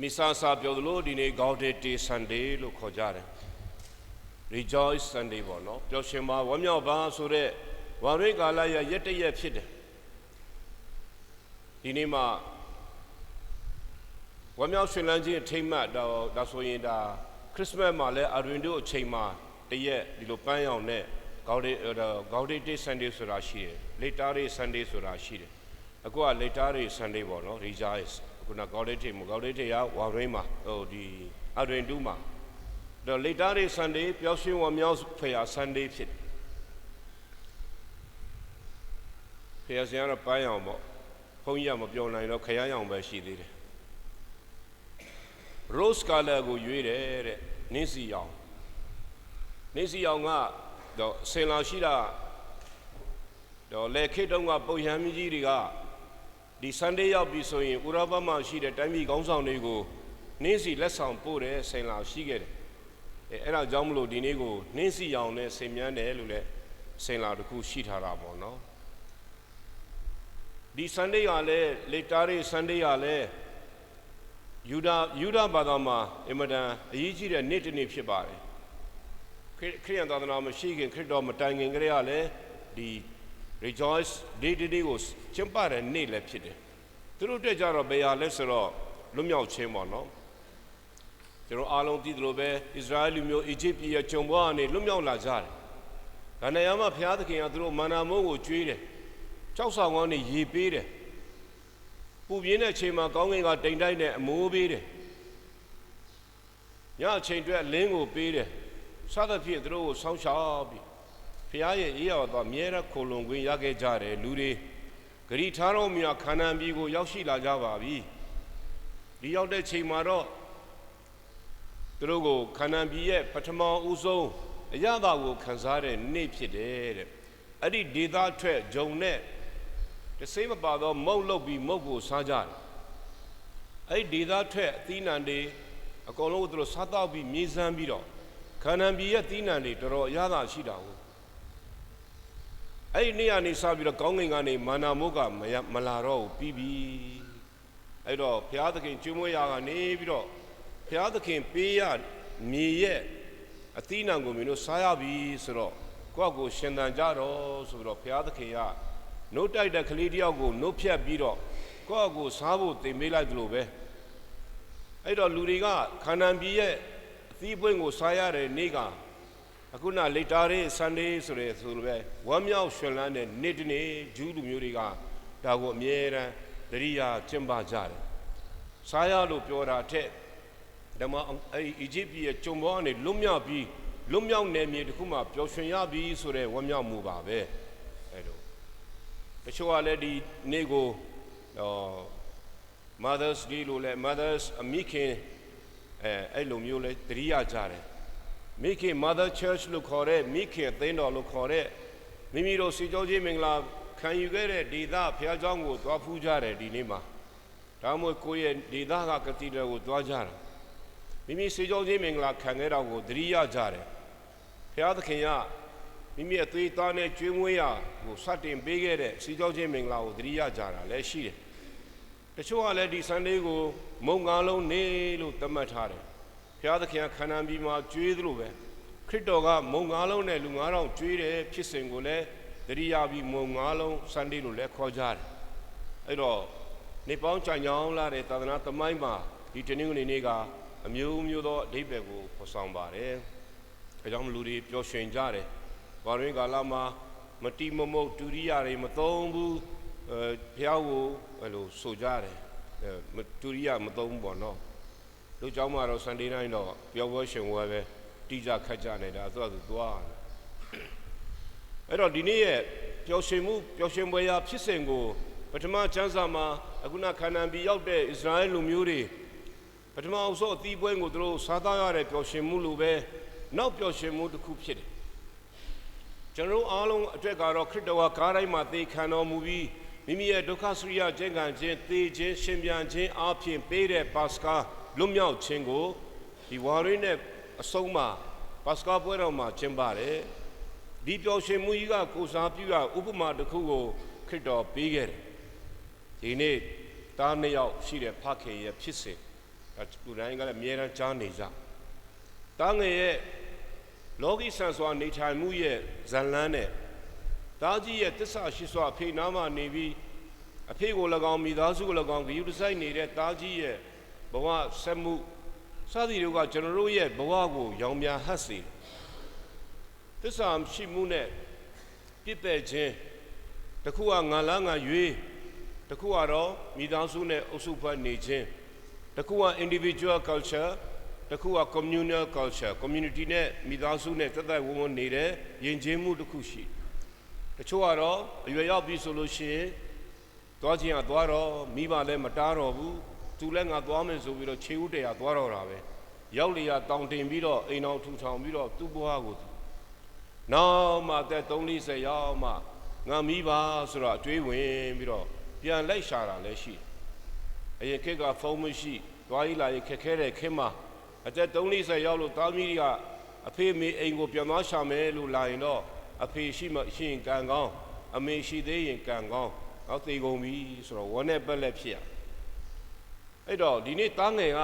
မိဆာစာပြောသလိုဒီနေ့ Gaudete Sunday လို့ခေါ်ကြတယ် Rejoice Sunday ပေါ့နော်ပျော်ရွှင်ပါဝမ်းမြောက်ပါဆိုတဲ့ဝါရိကာလရရက်တရက်ဖြစ်တယ်ဒီနေ့မှာဝမ်းမြောက်ရွှင်လန်းခြင်းအထိမ်းအမှတ်တော့ဒါဆိုရင်ဒါခရစ်စမတ်မှာလဲအရင်တို့အချိန်မှာတရက်ဒီလိုပန်းရောင်နဲ့ Gaudete Sunday ဆိုတာရှိတယ် Later Sunday ဆိုတာရှိတယ်အခုက Later Sunday ပေါ့နော် Rejoice ခုန Gaudete မ Gaudete ရဝါရင်းမှာဟိုဒီအရင်တို့မှာတော့ Later Sunday ပျော်ရွှင်ဝမ်းမြောက်ဖွယ်ရာ Sunday ဖြစ်တယ်ဖျားစင်ကတော့ပန်းရောင်ပေါ့ဘုန်းကြီးကမပြောနိုင်တော့ခရမ်းရောင်ပဲရှိသေးတယ် rose color ကိုရွေးတယ်တဲ့နင်းစီရောင်နင်းစီရောင်ကတော့ဆင်လာရှိတာတော့လက်ခေတ်တုန်းကပုံရံမြကြီးတွေက ဒီ Sunday ရောက်ပြီဆိုရင်ဥရောပမှာရှိတဲ့တိုင်းပြည်ခေါင်းဆောင်တွေကိုနင်းစီလက်ဆောင်ပို့တယ်ဆင်လာရှိခဲ့တယ်အဲအဲ့ဒါကြောင့်မလို့ဒီနေ့ကိုနင်းစီရောင်နဲ့ဆင်မြန်းတယ်လို့လည်းဆင်လာတစ်ခုရှိထားတာပေါ့နော်ဒီ Sunday ကလည်း later Sunday ကလည်းယူဒယူဒဘာသာမှာအင်မတန်အရေးကြီးတဲ့နေ့တစ်နေ့ဖြစ်ပါတယ်ခရခရိယန်သာသနာမရှိခင်ခရစ်တော်မတိုင်ခင်ကလေးကလည်းဒီ rejoice day day ကိုကျင်းပတဲ့နေ့လည်းဖြစ်တယ်သူတို့တက်ကြတော့ဘယ်ဟာလဲဆိုတော့လွတ်မြောက်ခြင်းပေါ့နော်ကျွန်တော်အားလုံးသိသလိုပဲဣသရေလလူမျိုးအီဂျစ်ပြည်ရဲ့ဂျုံဘွားကနေလွတ်မြောက်လာကြတယ်။ဒါနဲ့ရမဘုရားသခင်ကသူတို့မာနာမိုးကိုကျွေးတယ်။ကြောက်ဆောင်ကောင်းနေရေပေးတယ်။ပူပြင်းတဲ့ချိန်မှာကောင်းကင်ကတိမ်တိုက်နဲ့အမိုးပေးတယ်။ညအချိန်အတွက်လင်းကိုပေးတယ်။စသဖြင့်သူတို့ကိုဆောင်းရှောက်ပြီး ဘုရားရဲ့အေးရတော်အမြဲတမ်းခိုလုံခွင့်ရခဲ့ကြတယ်လူတွေဂရိထားတော်မြတ်ခန္ဓာပြည်ကိုရောက်ရှိလာကြပါပြီ။ဒီရောက်တဲ့ချိန်မှာတော့သူတို့ကိုခန္ဓာပြည်ရဲ့ပထမဦးဆုံးအရသာကိုခံစားတဲ့နေ့ဖြစ်တယ်တဲ့အဲ့ဒီဒေသထွက်ဂျုံနဲ့တဆေးမပါတော့မုတ်လုတ်ပြီးမုတ်ကိုစားကြတယ်အဲ့ဒီဒေသထွက်အသီးနှံတွေအကုန်လုံးကိုသူတို့စားတော့ပြီးမြေစမ်းပြီးတော့ခန္ဓာပြည်ရဲ့သီးနှံတွေတော်တော်အရသာရှိတာဟုတ် အဲ့ဒီနေ့ကနေစပြီးတော့ကောင်းကင်ကနေမာနာမုတ်ကမလာတော့ဘူးပြီးပြီအဲ့တော့ဘုရားသခင်ကျွေးမွေးရာကနေပြီးတော့ဘုရားသခင်ပေးရမြေရဲ့အသီးနှံကိုမင်းတို့စားရပြီဆိုတော့ကိုယ့်ကိုရှင်သန်ကြတော့ဆိုပြီးတော့ဘုရားသခင်ကနှုတ်တိုက်တဲ့ကလေးတယောက်ကိုနှုတ်ဖြတ်ပြီးတော့ကိုယ့်ကိုစားဖို့တင်ပေးလိုက်သလိုပဲအဲ့တော့လူတွေကခန္ဓာပြည်ရဲ့အသီးပွင့်ကိုစားရတဲ့နေ့က အခုနလေတာရေး Sunday ဆိုရဲဆိုလိုပဲဝမ်းမြောက်ရွှင်လန်းတဲ့နေ့တစ်နေ့ဂျူးလူမျိုးတွေကဒါကိုအမြဲတမ်းတရိယာကျင့်ပကြတယ်စားရလို့ပြောတာထက်ဓမ္မအဲ့အီဂျစ်ပြည်ရဲ့ဂျုံဘောကနေလွတ်မြောက်ပြီးလွတ်မြောက်နယ်မြေတစ်ခုမှပျော်ရွှင်ရပြီဆိုတဲ့ဝမ်းမြောက်မှုပါပဲအဲ့လိုတချို့ကလည်းဒီနေ့ကိုဟော Mother's Day လို့လဲ Mother's အမိခင်အဲအဲ့လိုမျိုးလဲတတိယကြတယ် မိခင် Mother Church လို့ခေါ်တဲ့မိခင်အသင်းတော်လို့ခေါ်တဲ့မိမိတို့စီကြောကြီးမင်္ဂလာခံယူခဲ့တဲ့ဒေသဘုရားကျောင်းကိုသွားဖူးကြတယ်ဒီနေ့မှာဒါမှမဟုတ်ကိုယ့်ရဲ့ဒေသကကတိတော်ကိုသွားကြတယ်မိမိစီကြောကြီးမင်္ဂလာခံခဲ့တော်ကိုသတိရကြတယ်ဘုရားသခင်ကမိမိအသွေးသားနဲ့ကျွေးမွေးရာကိုစတင်ပေးခဲ့တဲ့စီကြောကြီးမင်္ဂလာကိုသတိရကြတာလည်းရှိတယ်တချို့ကလည်းဒီ Sunday ကိုမုံကားလုံးနေလို့သတ်မှတ်ထားတယ် ဘုရားသခင်ကခန္ဓာပြီးမှာကျွေးသလိုပဲခရစ်တော်ကမုံငါလုံးနဲ့လူ9000ကျွေးတယ်ဖြစ်စဉ်ကိုလည်းသတိရပြီးမုံငါလုံး Sunday လို့လည်းခေါ်ကြတယ်အဲ့တော့နေပေါင်းကြံကြောင်းလာတဲ့သာသနာသမိုင်းမှာဒီတနင်္ဂနွေနေ့ကအမျိုးမျိုးသောအဓိပ္ပာယ်ကိုဖော်ဆောင်ပါတယ်။အဲကြောင့်လူတွေပျော်ရွှင်ကြတယ်။ဘာရင်းကာလမှာမတိမမုတ်ဒုရိယာတွေမသုံးဘူးအဲဘုရားကိုအဲ့လိုဆိုကြတယ်။အဲဒုရိယာမသုံးဘူးပေါ့နော်။ လူเจ้าမှာတော့ Sunday night တော့ပျော်ပွဲရှင်ဝဲပဲတိကျခတ်ကြနေတာသူကသူသွား။အဲ့တော့ဒီနေ့ရဲ့ပျော်ရွှင်မှုပျော်ရွှင်ပွဲရာဖြစ်စဉ်ကိုပထမချမ်းစာမှာအခုနခန္ဓာပြည်ရောက်တဲ့ဣသရေလလူမျိုးတွေပထမအဆုံးအသီးပွဲကိုသူတို့စားသားရတဲ့ပျော်ရွှင်မှုလိုပဲနောက်ပျော်ရွှင်မှုတစ်ခုဖြစ်တယ်ကျွန်တော်အားလုံးအတွက်ကတော့ခရစ်တော်ကကားတိုင်းမှာသေခံတော်မူပြီးမိမိရဲ့ဒုက္ခစရိယကျင့်ခံခြင်းသေခြင်းရှင်ပြန်ခြင်းအပြင်ပေးတဲ့ပါစကာ လွတ်မြောက်ခြင်းကိုဒီဝါရင်းနဲ့အဆုံးမှာပါစကာပွဲတော်မှာကျင်းပါတယ်ဒီပျော်ရွှင်မှုကြီးကကိုစားပြုရဥပမာတစ်ခုကိုခရစ်တော်ပေးခဲ့တယ်ဒီနေ့သားနှစ်ယောက်ရှိတဲ့ဖခင်ရဲ့ဖြစ်စဉ်ဒါလူတိုင်းကလည်းအမြဲတမ်းကြားနေကြတားငယ်ရဲ့လောကီဆန်စွာနေထိုင်မှုရဲ့ဇန်လန်းနဲ့တားကြီးရဲ့တစ္ဆာရှိစွာအဖေနားမှာနေပြီးအဖေကို၎င်းမိသားစုကို၎င်းဂရုတစိုက်နေတဲ့တားကြီးရဲ့ ဘဝဆက်မှုစသည်တို့ကကျွန်တော်တို့ရဲ့ဘဝကိုရောင်များဟတ်စေတယ်တစ္ဆာရှိမှုနဲ့ပြစ်ပယ်ခြင်းတစ်ခုကငါလားငါရွေးတစ်ခုကတော့မိသားစုနဲ့အုပ်စုဖွဲ့နေခြင်းတစ်ခုက individual culture တစ်ခုက communal culture community နဲ့မိသားစုနဲ့တက်တက်ဝန်းဝန်းနေတဲ့ယဉ်ကျေးမှုတစ်ခုရှိတချို့ကတော့အရွယ်ရောက်ပြီဆိုလို့ရှိရင်သွားခြင်းကသွားတော့မိဘလည်းမတားတော့ဘူး သူလည်းငါသွားမယ်ဆိုပြီးတော့ခြေဥတရာသွားတော့တာပဲရောက်လျာတောင်တင်ပြီးတော့အိမ်အောင်ထူထောင်ပြီးတော့သူ့ဘဝကိုသူနောက်မှအသက်340ရောက်မှငါမိပါဆိုတော့အတွေးဝင်ပြီးတော့ပြန်လိုက်ရှာတာလည်းရှိအရင်ခေတ်ကဖုန်းမရှိသွားရေးလာရေးခက်ခဲတဲ့ခေတ်မှာအသက်340ရောက်လို့သားမီးတွေကအဖေမေအိမ်ကိုပြန်သွားရှာမယ်လို့လာရင်တော့အဖေရှိမှရှိရင်ကံကောင်းအမေရှိသေးရင်ကံကောင်းနောက်သိကုန်ပြီဆိုတော့ဝန်းနဲ့ပက်လက်ဖြစ်ရ အဲ့တော့ဒီနေ့သားငယ်က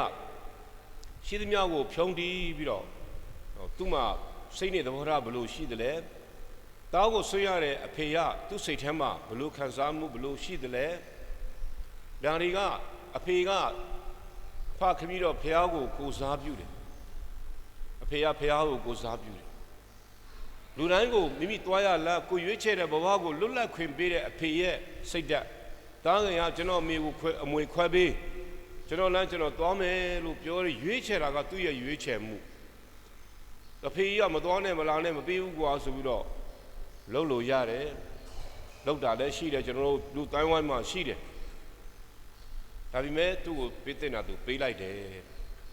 ရှိသမျှကိုဖြုံးတီးပြီးတော့သူ့မှာစိတ်နဲ့သဘောထားဘလို့ရှိတယ်လဲတားကိုဆွေးရတဲ့အဖေကသူ့စိတ်ထဲမှာဘလို့ခံစားမှုဘလို့ရှိတယ်လဲဒါတွေကအဖေကဖခမီးတော့ဖះကိုကိုစားပြုတယ်အဖေကဖះကိုကိုစားပြုတယ်လူတိုင်းကိုမိမိတွားရလားကိုရွေးချယ်တဲ့ဘဝကိုလွတ်လပ်ခွင့်ပေးတဲ့အဖေရဲ့စိတ်ဓာတ်တားငယ်ကကျွန်တော်အမေကိုခွဲအမွေခွဲပေး ကျွန်တော်လမ်းကျွန်တော်သွားမယ်လို့ပြောရရွေးချယ်တာကသူ့ရဲ့ရွေးချယ်မှုအဖေကြီးကမသွားနဲ့မလာနဲ့မပေးဘူးကွာဆိုပြီးတော့လှုပ်လို့ရတယ်လှုပ်တာလည်းရှိတယ်ကျွန်တော်တို့လူတိုင်းဝိုင်းမှာရှိတယ်ဒါပေမဲ့သူ့ကိုပေးတဲ့နာသူပေးလိုက်တယ်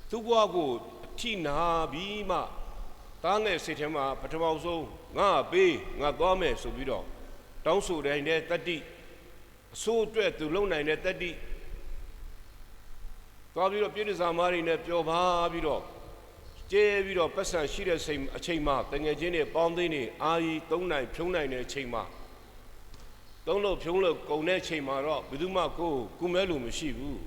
သူ့ဘဝကိုအထိနာပြီးမှတားငယ်စိတ်ထဲမှာပထမဆုံးငါပေးငါသွားမယ်ဆိုပြီးတော့တောင်းဆိုတိုင်းတဲ့တတိအဆိုးအတွက်သူလုံနိုင်တဲ့တတိ သွားပြီးတော့ပြည့်စုံမားတွေနဲ့ပျော်ပါပြီးတော့ကျဲပြီးတော့ပတ်စံရှိတဲ့စိတ်အချိန်မှာတငယ်ချင်းတွေပေါင်းသိန်းတွေအာရီသုံးနိုင်ဖြုံးနိုင်တဲ့အချိန်မှာသုံးလို့ဖြုံးလို့ကုန်တဲ့အချိန်မှာတော့ဘယ်သူမှကိုယ်ကုမဲလို့မရှိဘူး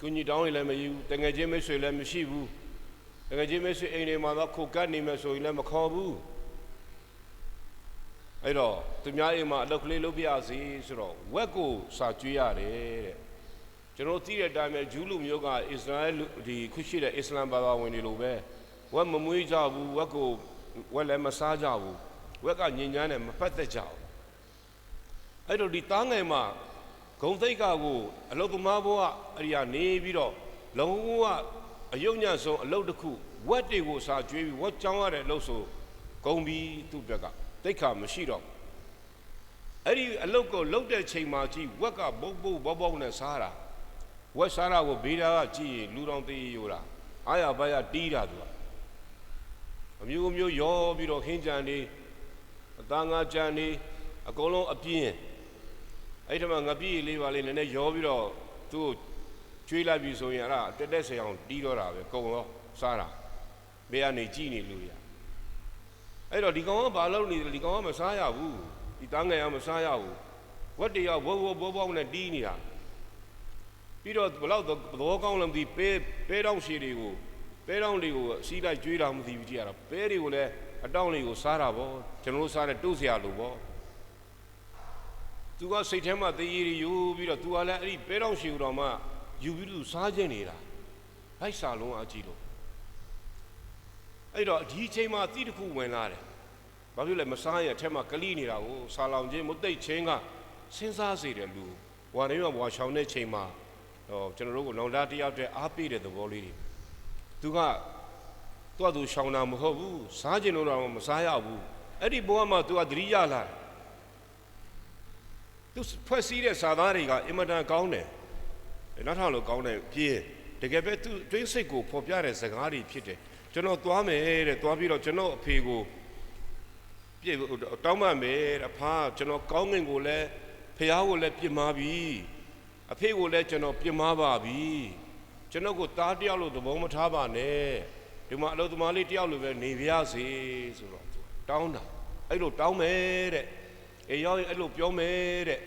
ကုညီတောင်းရင်လည်းမယူဘူးတငယ်ချင်းမိတ်ဆွေလည်းမရှိဘူးတကယ်ကြီးမရှိအိမ်တွေမှာတော့ခုတ်ကတ်နေမယ်ဆိုရင်လည်းမခေါ်ဘူးအဲ့တော့သူများအိမ်မှာအလုပ်ကလေးလုပ်ပြရစီဆိုတော့ဝက်ကိုစာကျွေးရတယ်တဲ့ ကျွန်တော်သိတဲ့အတိုင်းပဲဂျူးလူမျိုးကအစ္စရာအဲဒီခုရှိတဲ့အစ္စလမ်ဘာသာဝင်တွေလိုပဲဝက်မမွေးကြဘူးဝက်ကိုဝက်လည်းမစားကြဘူးဝက်ကညင်ညာနဲ့မပတ်သက်ကြဘူးအဲ့တော့ဒီသားငယ်မှာဂုံသိက္ခာကိုအလုသမားဘဝအရိယာနေပြီးတော့လုံးဝအယုံညံ့ဆုံးအလုပ်တစ်ခုဝက်တွေကိုစာကျွေးပြီးဝက်ကြောင်းရတဲ့အလုပ်ဆိုဂုံပြီးသူ့ဘက်ကတိတ်ခါမရှိတော့အဲ့ဒီအလုပ်ကိုလုပ်တဲ့ချိန်မှာကြည့်ဝက်ကဘုတ်ဘုတ်ဘောဘောနဲ့စားတာ ဝက်စားတာကိုဘေးတာကကြည့်ရင်လူတော်သေးရိုးတာအာရပါရတီးတာသူကအမျိုးမျိုးရောပြီးတော့ခင်းကြံနေအသားငါကြံနေအကုန်လုံးအပြင်းအဲ့ဒီမှာငပြည့်လေးပါလေးနည်းနည်းရောပြီးတော့သူ့ကျွေးလိုက်ပြီဆိုရင်အဲ့ဒါတက်တက်ဆအောင်တီးတော့တာပဲကုံရောစားတာဘေးကနေကြည်နေလို့ရအဲ့တော့ဒီကောင်ကဘာလုပ်နေလဲဒီကောင်ကမစားရဘူးဒီတန်းငယ်ကမစားရဘူးဝက်တရဝဝဘောဘောနဲ့တီးနေတာ ပြီးတော့ဘလောက်သဘောကောင်းလည်းမသိပဲပဲတောင်းရှည်တွေကိုပဲတောင်းတွေကိုစီးလိုက်ကျွေးတာမသိဘူးကြည့်ရတာပဲတွေကိုလည်းအတောင်းလေးကိုစားတာပေါ့ကျွန်တော်တို့စားတဲ့တုတ်စရာလိုပေါ့သူကစိတ်ထဲမှာတည်ရည်ယူပြီးတော့သူကလည်းအဲ့ဒီပဲတောင်းရှည်တော်မှယူပြီးသူစားခြင်းနေတာလိုက်စာလုံးအကြည့်လို့အဲ့တော့ဒီချိန်မှာတိတစ်ခုဝင်လာတယ်ဘာဖြစ်လဲမစားရအထက်မှာကလိနေတာကိုဆာလောင်ခြင်းမသိတ်ချင်းကစဉ်းစားစေတယ်လူဝါရင်းမှာဝါရှောင်းတဲ့ချိန်မှာ ဟောကျွန်တော်တို့ကနောင်တတယောက်တည်းအားပေးတဲ့သဘောလေးတွေသူကသူကသူရှောင်းတာမဟုတ်ဘူးစားခြင်းလို့တော့မစားရဘူးအဲ့ဒီဘဝမှာသူကသတိရလာသူဖွဲ့စည်းတဲ့စာသားတွေကအင်မတန်ကောင်းတယ်နောက်ထပ်လို့ကောင်းတယ်ပြေးတကယ်ပဲသူတွင်းစိတ်ကိုဖော်ပြတဲ့စကားတွေဖြစ်တယ်ကျွန်တော်သွားမယ်တဲ့သွားပြီးတော့ကျွန်တော်အဖေကိုပြည့်တောင်းပန်မယ်တဲ့ဖာကျွန်တော်ကောင်းငင်ကိုလည်းဖះကိုလည်းပြစ်မှားပြီ အဖေကိုလည်းကျွန်တော်ပြစ်မှားပါပြီကျွန်တော်ကိုတားတယောက်လို့သဘောမထားပါနဲ့ဒီမှာအလုပ်သမားလေးတယောက်လိုပဲနေပြရစေဆိုတော့တောင်းတာအဲ့လိုတောင်းမယ်တဲ့အေးရောက်ရင်အဲ့လိုပြောမယ်တဲ့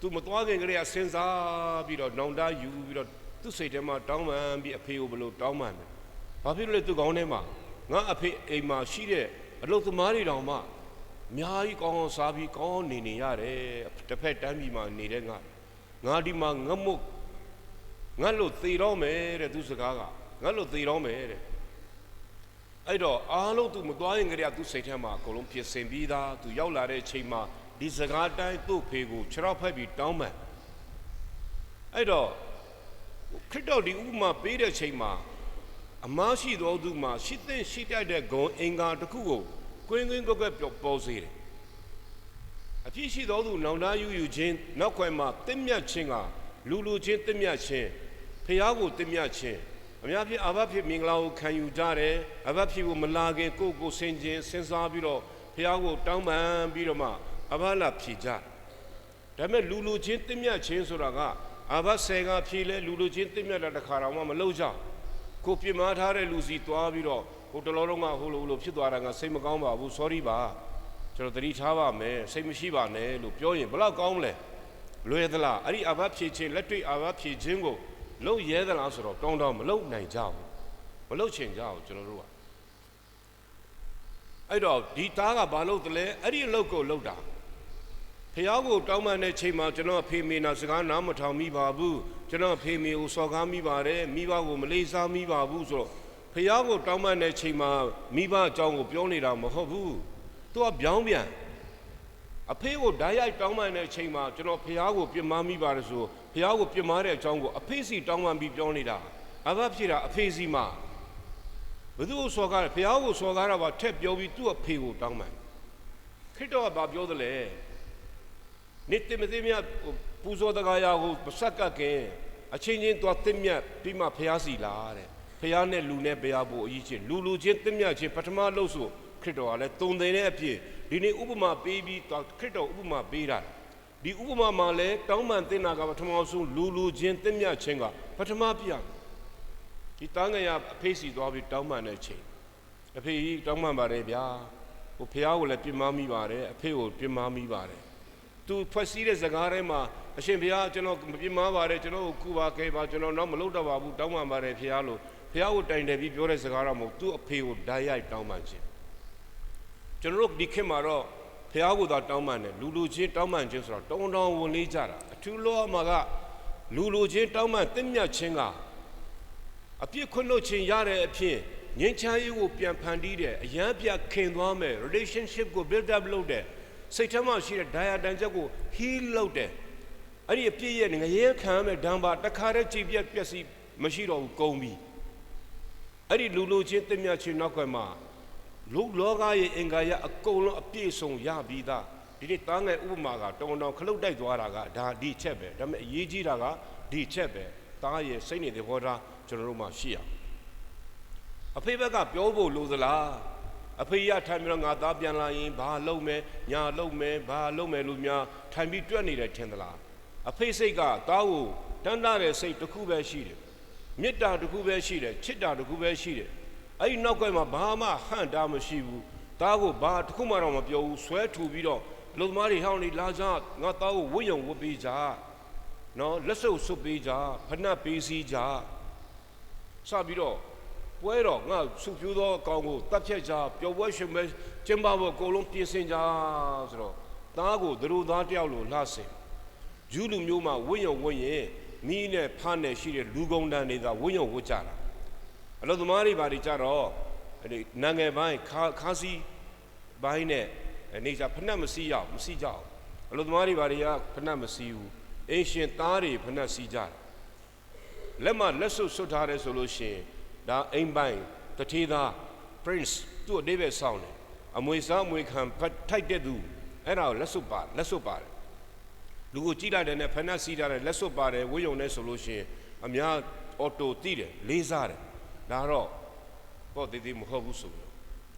သူမသွားခင်ကလေးကစဉ်းစားပြီးတော့နောင်တယူပြီးတော့သူ့စိတ်ထဲမှာတောင်းပန်ပြီးအဖေကိုဘယ်လိုတောင်းပန်လဲဘာဖြစ်လို့လဲသူကောင်းထဲမှာငါအဖေအိမ်မှာရှိတဲ့အလုပ်သမားတွေတောင်မှအများကြီးကောင်းအောင်စားပြီးကောင်းအောင်နေနေရတယ်တစ်ဖက်တန်းပြည်မှာနေတဲ့ငါ ငါဒီမှာငတ်မုတ်ငါလို့သေတော့မယ်တဲ့သူစကားကငါလို့သေတော့မယ်တဲ့အဲ့တော့အားလုံးသူမသွားရင်ကြရသူစိတ်ထဲမှာအကုန်လုံးဖြစ်စင်ပြီးသားသူရောက်လာတဲ့အချိန်မှာဒီစကားတိုင်းသူ့ဖေကိုခြေထောက်ဖက်ပြီးတောင်းပန်အဲ့တော့ခရစ်တော်ဒီဥပမာပေးတဲ့ချိန်မှာအမားရှိသောသူမှာရှိတဲ့ရှိတတ်တဲ့ဂုံအင်္ဂါတစ်ခုကိုကွင်းကွင်းကွက်ကွက်ပေါ်စေတယ် အဖြစ်ရှိသောသူနောင်တယူယူခြင်းနောက်ခွဲမှာတင့်မြတ်ခြင်းကလူလူချင်းတင့်မြတ်ခြင်းဖះကိုတင့်မြတ်ခြင်းအများဖြစ်အဘဖြစ်မင်္ဂလာကိုခံယူကြတယ်အဘဖြစ်ကိုမလာခင်ကိုယ့်ကိုဆင်ခြင်စဉ်းစားပြီးတော့ဖះကိုတောင်းပန်ပြီးတော့မှအဘလာဖြေကြဒါပေမဲ့လူလူချင်းတင့်မြတ်ခြင်းဆိုတာကအဘဆယ်ကဖြေလဲလူလူချင်းတင့်မြတ်တာတစ်ခါတော့မှမလုပ်ကြကိုပြမထားတဲ့လူစီသွားပြီးတော့ဟိုတလောတော့ကဟိုလိုလိုဖြစ်သွားတာကစိတ်မကောင်းပါဘူး sorry ပါ ကျွန်တော်သတိထားပါမယ်စိတ်မရှိပါနဲ့လို့ပြောရင်ဘယ်လောက်ကောင်းမလဲလွယ်သလားအဲ့ဒီအဘဖြေခြင်းလက်တွေ့အဘဖြေခြင်းကိုလုံရဲသလားဆိုတော့တောင်းတောင်းမလုံနိုင်ကြဘူးမလုံချင်ကြဘူးကျွန်တော်တို့ကအဲ့တော့ဒီသားကဘာလုပ်တယ်လဲအဲ့ဒီအလုပ်ကိုလုပ်တာဖះကိုတောင်းပန်တဲ့ချိန်မှာကျွန်တော်ဖေမေနာစကားနားမထောင်မိပါဘူးကျွန်တော်ဖေမေကိုစော်ကားမိပါတယ်မိဘကိုမလေးစားမိပါဘူးဆိုတော့ဖះကိုတောင်းပန်တဲ့ချိန်မှာမိဘအကြောင်းကိုပြောနေတာမဟုတ်ဘူး သူကပြောင်းပြန်အဖေကိုဓာတ်ရိုက်တောင်းပန်တဲ့အချိန်မှာကျွန်တော်ဖះကိုပြစ်မှားမိပါတယ်ဆိုဖះကိုပြစ်မှားတဲ့အကြောင်းကိုအဖေစီတောင်းပန်ပြီးပြောနေတာအဘဖြစ်တာအဖေစီမှာဘသူ့ကိုစော်ကားတယ်ဖះကိုစော်ကားတာပါထက်ပြောပြီးသူ့အဖေကိုတောင်းပန်ခရစ်တော်ကဘာပြောသလဲနေတိမသိမြတ်ပူဇော်တကားရာကိုပစက်ကကင်အချင်းချင်းသွားသိမြတ်ပြီးမှဖះစီလာတဲ့ဖះနဲ့လူနဲ့ဘယ်ဟာဖို့အကြီးချင်းလူလူချင်းသိမြတ်ချင်းပထမလို့ဆို ခရစ်တော်ကလည်းတုံတယ်တဲ့အဖြစ်ဒီနေ့ဥပမာပေးပြီးခရစ်တော်ဥပမာပေးတာဒီဥပမာမှာလည်းတောင်းပန်တင်တာကပထမဆုံးလူလူချင်းသိမြတ်ချင်းကပထမပြဒီတန်းငရအဖေးစီသွားပြီးတောင်းပန်တဲ့ချိန်အဖေကြီးတောင်းပန်ပါတယ်ဗျာဟိုဖះကိုလည်းပြင်းမမိပါတယ်အဖေကိုပြင်းမမိပါတယ်သူဖွဲ့စည်းတဲ့ဇကားထဲမှာအရှင်ဘုရားကျွန်တော်မပြင်းမပါတယ်ကျွန်တော်ကိုကုပါခဲ့ပါကျွန်တော်တော့မလုပ်တော့ပါဘူးတောင်းပန်ပါတယ်ဖះလို့ဖះကိုတိုင်တယ်ပြီးပြောတဲ့ဇကားတော့မဟုတ်သူ့အဖေကိုဓာတ်ရိုက်တောင်းပန်ခြင်း ကျွန်တော်တို့ဒီခေတ်မှာတော့ဖះကိုသာတောင်းပန်တယ်လူလူချင်းတောင်းပန်ခြင်းဆိုတော့တောင်းတောင်းဝင်လေးကြတာအထူးလောမှာကလူလူချင်းတောင်းပန်တင့်မြတ်ခြင်းကအပြစ်ခွင့်လို့ခြင်းရတဲ့အဖြစ်ငင်းချမ်းရေးကိုပြန်ဖန်တီးတယ်အရန်ပြခင်သွားမယ် relationship ကို build up လုပ်တယ်စိတ်ထဲမှာရှိတဲ့ diet တန်ချက်ကို heal လုပ်တယ်အဲ့ဒီအပြစ်ရဲ့ငရဲခံရမယ်ဓမ္မတခါတည်းကြည်ပြက်ပျက်စီးမရှိတော့ဘူးကုန်ပြီအဲ့ဒီလူလူချင်းတင့်မြတ်ခြင်းနောက်ကွယ်မှာ လူလောကရဲ့အင်္ဂါရအကုန်လုံးအပြည့်စုံရပြီးသားဒီနေ့တားငယ်ဥပမာကတောင်းတောင်းခလုတ်တိုက်သွားတာကဒါဒီချက်ပဲဒါပေမဲ့အရေးကြီးတာကဒီချက်ပဲတားရဲ့စိတ်နေတဲ့ဘောထားကျွန်တော်တို့မှာရှိရအဖေဘက်ကပြောဖို့လိုသလားအဖေရထိုင်ပြီးတော့ငါသားပြန်လာရင်ဘာလုပ်မယ်ညာလုပ်မယ်ဘာလုပ်မယ်လို့များထိုင်ပြီးတွက်နေတယ်ထင်သလားအဖေစိတ်ကတားကိုတန်းတာတဲ့စိတ်တစ်ခုပဲရှိတယ်မေတ္တာတစ်ခုပဲရှိတယ်ချစ်တာတစ်ခုပဲရှိတယ် အဲ့ဒီနောက်ကမှာဘာမှဟန့်တားမရှိဘူးတားကိုဘာတစ်ခုမှတော့မပြောဘူးဆွဲထူပြီးတော့လူသမားတွေဟောင်းနေလာကြငါတားကိုဝိယုံဝတ်ပေးကြနော်လက်စုပ်ဆုပ်ပေးကြဖနှက်ပေးစီကြစပြီးတော့ပွဲတော့ငါစုပြူသောအကောင်ကိုတပ်ဖြတ်ကြပျော်ပွဲရှင်ပဲကျင်းပဖို့အကုန်လုံးပြင်ဆင်ကြဆိုတော့တားကိုသူတို့သားတယောက်လိုလှဆင်ဂျူးလူမျိုးမှာဝိယုံဝတ်ရင်မိနဲ့ဖားနဲ့ရှိတဲ့လူကုန်တန်းတွေကဝိယုံဝတ်ကြတာ အလုသမားတွေဘာတွေကြတော့ဒီနငယ်ပိုင်းခါခါစီပိုင်းနဲ့နေကြဖနှက်မစီးရအောင်မစီးကြအောင်အလုသမားတွေဘာတွေကဖနှက်မစီးဘူးအင်းရှင်သားတွေဖနှက်စီးကြတယ်လက်မလက်စွပ်ဆွတ်ထားတယ်ဆိုလို့ရှိရင်ဒါအိမ်ပိုင်းတတိသား prince သူ့အတိပဲဆောင်းတယ်အမွေစားအမွေခံထိုက်တဲ့သူအဲ့ဒါကိုလက်စွပ်ပါလက်စွပ်ပါတယ်လူကိုကြည့်လိုက်တဲ့နဲ့ဖနှက်စီးထားတယ်လက်စွပ်ပါတယ်ဝိယုံနေဆိုလို့ရှိရင်အများအော်တိုတိတယ်လေးစားတယ် ဒါတော့ပေါ့တည်တည်မဟုတ်ဘူးဆိုလို့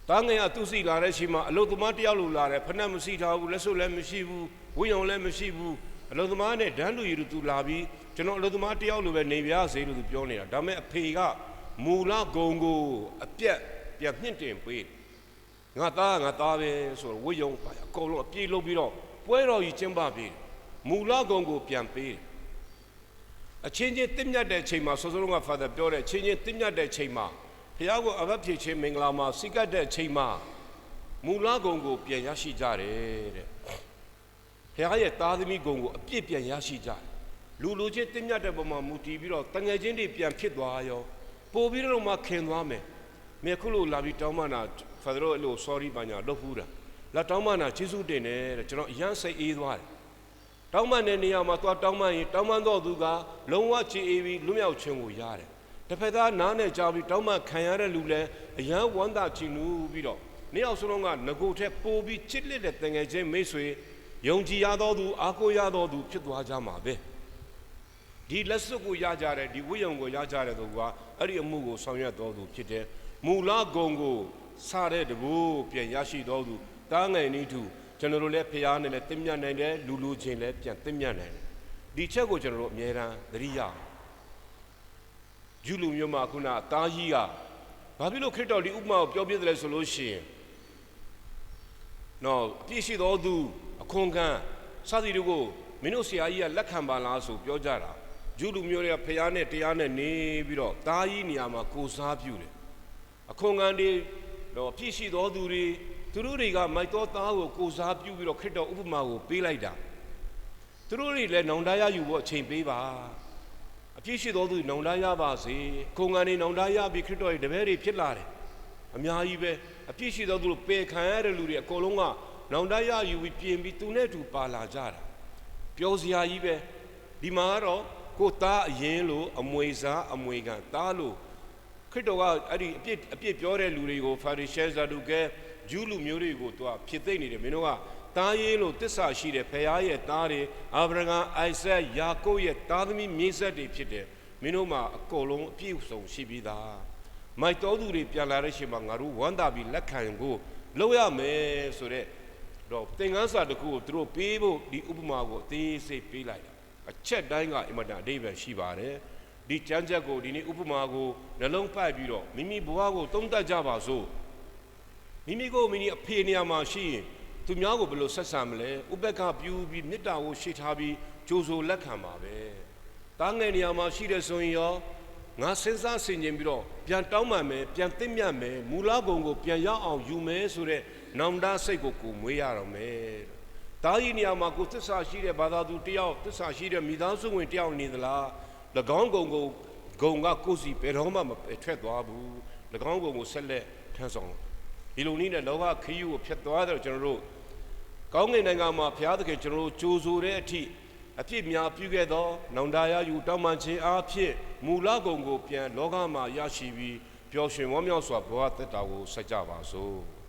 တားငယ်ကသူ့စီလာတဲ့ချိန်မှာအလုသမားတယောက်လိုလာတယ်ဖနှက်မစီထားဘူးလက်စွပ်လည်းမရှိဘူးဝိယုံလည်းမရှိဘူးအလုသမားနဲ့ဒန်းလူရီသူလာပြီးကျွန်တော်အလုသမားတယောက်လိုပဲနေပြစေလို့သူပြောနေတာဒါပေမဲ့အဖေကမူလဂုံကိုအပြက်ပြန်မြင့်တင်ပေးငါသားငါသားပဲဆိုတော့ဝိယုံပါအကုန်လုံးအပြေးလုပ်ပြီးတော့ပွဲတော်ကြီးကျင်းပပေးမူလဂုံကိုပြန်ပေး အချင်းချင်းတင့်မြတ်တဲ့ချိန်မှာစောစောက Father ပြောတဲ့အချင်းချင်းတင့်မြတ်တဲ့ချိန်မှာဘုရားကိုအဘဖြစ်ခြင်းမင်္ဂလာမှာစိတ်ကပ်တဲ့ချိန်မှာမူလဂုံကိုပြန်ရရှိကြတယ်တဲ့ဘုရားရဲ့သားသမီးဂုံကိုအပြစ်ပြန်ရရှိကြတယ်လူလူချင်းတင့်မြတ်တဲ့ပုံမှာမူတည်ပြီးတော့တငယ်ချင်းတွေပြန်ဖြစ်သွားရောပို့ပြီးတော့မှခင်သွားမယ်မြေခုလိုလာပြီးတောင်းမနာ Father တို့အဲ့လို sorry ပါညာလုပ်ဘူးတာလာတောင်းမနာကျေးဇူးတင်တယ်တဲ့ကျွန်တော်အရန်စိတ်အေးသွားတယ် တောင်းပန်တဲ့နေရာမှာသွားတောင်းပန်ရင်တောင်းပန်တော့သူကလုံးဝချေအေးပြီးလွတ်မြောက်ခြင်းကိုရတယ်။တစ်ဖက်သားနားနဲ့ကြားပြီးတောင်းပန်ခံရတဲ့လူလည်းအယံဝမ်းသာချီနူးပြီးတော့နေအောင်စလုံးကငကိုထက်ပိုပြီးချစ်လက်တဲ့တငယ်ချင်းမိတ်ဆွေယုံကြည်ရသောသူအားကိုးရသောသူဖြစ်သွားကြမှာပဲ။ဒီလက်စွပ်ကိုရကြတဲ့ဒီဝိယုံကိုရကြတဲ့သူကအဲ့ဒီအမှုကိုဆောင်ရွက်တော်သူဖြစ်တဲ့မူလဂုံကိုစတဲ့တကူပြန်ရရှိတော်သူတားငယ်နည်းတူ ကျွန်တော်တို့လည်းဖျားနဲ့လည်းတင်မြတ်နိုင်တယ်လူလူချင်းလည်းပြန်တင်မြတ်နိုင်တယ်ဒီချက်ကိုကျွန်တော်တို့အမြဲတမ်းသတိရအောင်ဂျူလူမျိုးမှာခုနအသားကြီးကဘာဖြစ်လို့ခရစ်တော်ဒီဥပမာကိုပြောပြတယ်လဲဆိုလို့ရှိရင်နော်အပြည့်ရှိတော်သူအခွန်ခံစသည်တို့ကိုမင်းတို့ဆရာကြီးကလက်ခံပါလားဆိုပြောကြတာဂျူလူမျိုးတွေကဖျားနဲ့တရားနဲ့နေပြီးတော့သားကြီးနေရာမှာကိုစားပြုတယ်အခွန်ခံတွေတော့အပြည့်ရှိတော်သူတွေ သူတို့တွေကမိုက်တော်သားကိုကိုစားပြုပြီးတော့ခရစ်တော်ဥပမာကိုပေးလိုက်တာသူတို့တွေလည်းနောင်တရယူဖို့အချိန်ပေးပါအပြည့်ရှိတော်သူနောင်တရပါစေခုံခံနေနောင်တရပြီးခရစ်တော်ရဲ့တပည့်တွေဖြစ်လာတယ်အများကြီးပဲအပြည့်ရှိတော်သူတို့ပယ်ခံရတဲ့လူတွေအကုန်လုံးကနောင်တရယူပြီးပြင်ပြီးသူနဲ့တူပါလာကြတာပြောစရာကြီးပဲဒီမှာကတော့ကိုသားအရင်လို့အမွေစားအမွေခံသားလို့ခရစ်တော်ကအဲ့ဒီအပြစ်အပြစ်ပြောတဲ့လူတွေကိုဖာရီရှဲဇာဒုကဲ ဂျူးလူမျိုးတွေကိုသူကဖြစ်သိမ့်နေတယ်မင်းတို့ကတားရေးလို့တစ္ဆာရှိတယ်ဖခင်ရဲ့သားတွေအာဗြဟံအိုက်ဆက်ယာကုပ်ရဲ့သားသမီးမြေးဆက်တွေဖြစ်တယ်မင်းတို့မှာအကုန်လုံးအပြည့်စုံရှိပြီးသားမိုက်တော်သူတွေပြန်လာတဲ့ချိန်မှာငါတို့ဝမ်းသာပြီးလက်ခံကိုလုပ်ရမယ်ဆိုတဲ့တော့သင်္ကန်းစာတစ်ခုကိုသူတို့ပေးဖို့ဒီဥပမာကိုအသေးစိတ်ပေးလိုက်တာအချက်တိုင်းကအင်မတန်အဓိပ္ပာယ်ရှိပါတယ်ဒီကျမ်းချက်ကိုဒီနေ့ဥပမာကိုနှလုံးပိုက်ပြီးတော့မိမိဘဝကိုသုံးသပ်ကြပါစို့ မိမိကိုမိမိအဖေနေရာမှာရှိရင်သူများကိုဘယ်လိုဆက်ဆံမလဲဥပက္ခပြူပြီးမေတ္တာကိုရှိထားပြီးကြိုးဆိုလက်ခံပါပဲတားငယ်နေရာမှာရှိတဲ့ဆိုရင်ရောငါစဉ်းစားဆင်ခြင်ပြီးတော့ပြန်တောင်းပန်မယ်ပြန်သိမ့်မြတ်မယ်မူလဘုံကိုပြန်ရောက်အောင်ယူမယ်ဆိုတဲ့နောင်တစိတ်ကိုကိုမွေးရတော့မယ်တားကြီးနေရာမှာကိုသစ္စာရှိတဲ့ဘာသာသူတယောက်သစ္စာရှိတဲ့မိသားစုဝင်တယောက်နေသလား၎င်းကုံကိုဂုံကကိုယ်စီဘယ်တော့မှမထွက်သွားဘူး၎င်းကုံကိုဆက်လက်ထမ်းဆောင် ဒီလိုနည်းနဲ့လောဘခရီးကိုဖျက်သွားတယ်ကျွန်တော်တို့ကောင်းကင်နိုင်ငံမှာဘုရားသခင်ကျွန်တော်တို့ကြိုးဆိုတဲ့အထိအဖြစ်များပြုခဲ့သော နောင်တရာယူတောင်းပန်ခြင်းအားဖြင့်မူလကုံကိုပြန်လောကမှာရရှိပြီးပျော်ရွှင်ဝမ်းမြောက်စွာဘဝတက်တာကိုဆက်ကြပါစို့